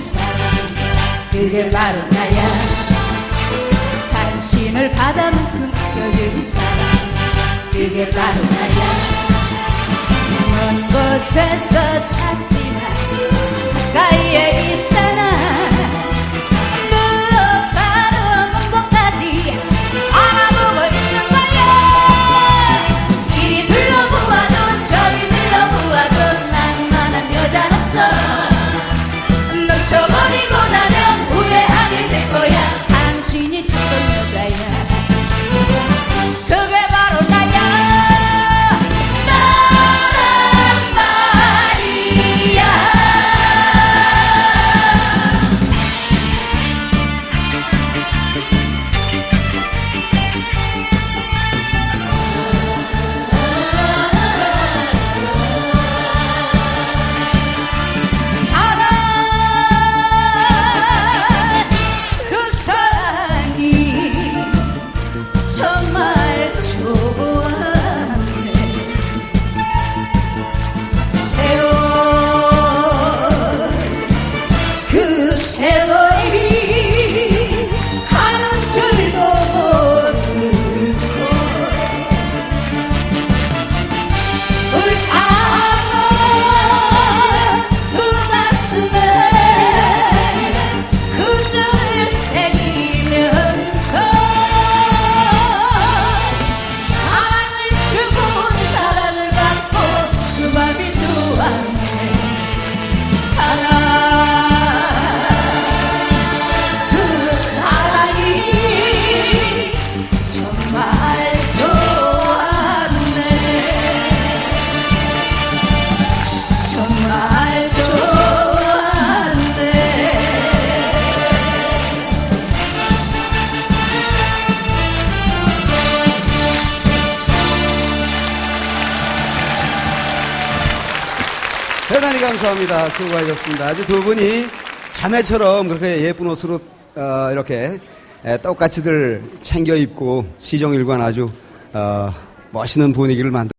사랑 그게 바로 나야. 당신을 받아먹은 여길 사랑 그게 바로 나야. 먼 곳에서 찾 대단히 감사합니다. 수고하셨습니다. 아주 두 분이 자매처럼 그렇게 예쁜 옷으로 어, 이렇게 에, 똑같이들 챙겨 입고 시정일관 아주 어, 멋있는 분위기를 만들.